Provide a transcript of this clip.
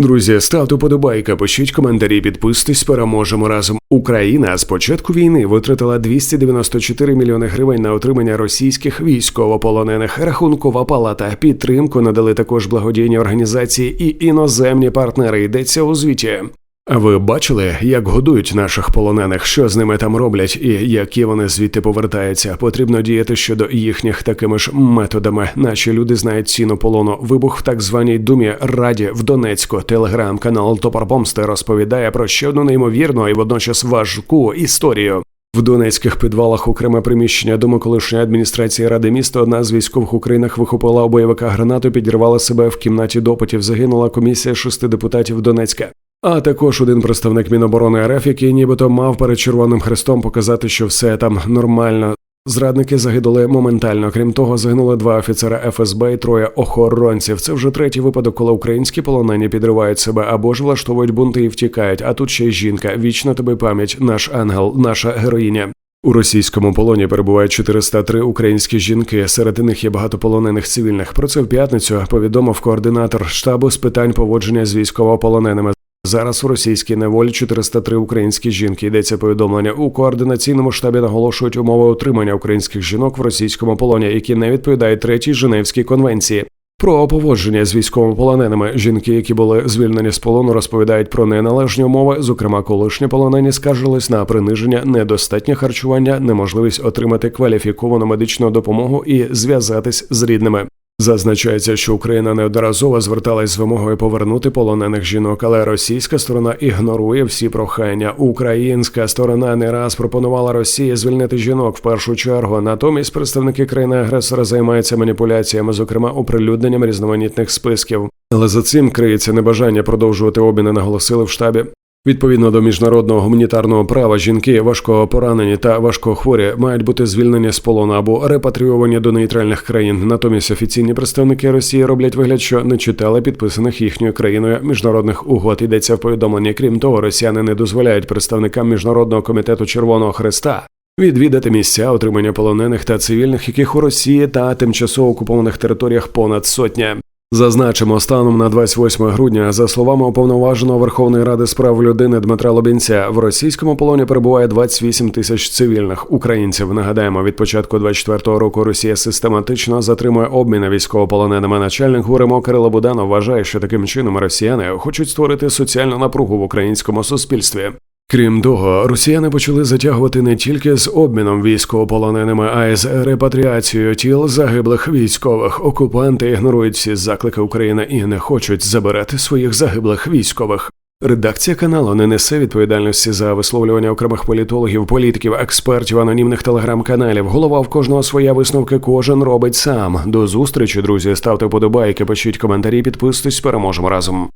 Друзі, ставте подобайка, пишіть коментарі, підписуйтесь, переможемо разом. Україна з початку війни витратила 294 мільйони гривень на отримання російських військовополонених. Рахункова палата підтримку надали також благодійні організації і іноземні партнери. Йдеться у звіті. Ви бачили, як годують наших полонених, що з ними там роблять, і які вони звідти повертаються? Потрібно діяти щодо їхніх такими ж методами. Наші люди знають ціну полону. Вибух в так званій думі Раді в Донецьку. Телеграм-канал Топор Помсти розповідає про ще одну неймовірну і водночас важку історію. В донецьких підвалах окреме приміщення дому колишньої адміністрації ради міста одна з військових Українах вихопила у бойовика гранату, підірвала себе в кімнаті допитів. Загинула комісія шести депутатів Донецька. А також один представник Міноборони РФ, який нібито мав перед Червоним Хрестом показати, що все там нормально. Зрадники загинули моментально. Крім того, загинули два офіцера ФСБ і троє охоронців. Це вже третій випадок, коли українські полонені підривають себе або ж влаштовують бунти і втікають. А тут ще й жінка. Вічна тобі пам'ять, наш ангел, наша героїня. У російському полоні перебувають 403 українські жінки. Серед них є багато полонених цивільних. Про це в п'ятницю повідомив координатор штабу з питань поводження з військовополоненими. Зараз у російській неволі 403 українські жінки. Йдеться повідомлення у координаційному штабі. Наголошують умови утримання українських жінок в російському полоні, які не відповідають третій Женевській конвенції. Про поводження з військовополоненими жінки, які були звільнені з полону, розповідають про неналежні умови. Зокрема, колишні полонені скаржились на приниження, недостатнє харчування, неможливість отримати кваліфіковану медичну допомогу і зв'язатись з рідними. Зазначається, що Україна неодноразово зверталась з вимогою повернути полонених жінок, але російська сторона ігнорує всі прохання. Українська сторона не раз пропонувала Росії звільнити жінок в першу чергу. Натомість представники країни-агресора займаються маніпуляціями, зокрема оприлюдненням різноманітних списків. Але за цим криється небажання продовжувати обміни, наголосили в штабі. Відповідно до міжнародного гуманітарного права, жінки важкого поранені та важкохворі мають бути звільнені з полону або репатріовані до нейтральних країн. Натомість офіційні представники Росії роблять вигляд, що не читали підписаних їхньою країною міжнародних угод. Йдеться в повідомленні. Крім того, росіяни не дозволяють представникам міжнародного комітету Червоного Хреста. Відвідати місця отримання полонених та цивільних, яких у Росії та тимчасово окупованих територіях понад сотня. Зазначимо, станом на 28 грудня, за словами уповноваженого Верховної Ради з прав людини Дмитра Лобінця, в російському полоні перебуває 28 тисяч цивільних українців. Нагадаємо, від початку 24-го року Росія систематично затримує обміни військовополоненими. Начальник ГУРМО Кирило Буданов вважає, що таким чином росіяни хочуть створити соціальну напругу в українському суспільстві. Крім того, росіяни почали затягувати не тільки з обміном військовополоненими, а й з репатріацією тіл загиблих військових. Окупанти ігнорують всі заклики України і не хочуть забирати своїх загиблих військових. Редакція каналу не несе відповідальності за висловлювання окремих політологів, політиків, експертів, анонімних телеграм-каналів. Голова в кожного своя висновки кожен робить сам. До зустрічі, друзі. Ставте подобайки, пишіть коментарі, підписуйтесь, переможемо разом.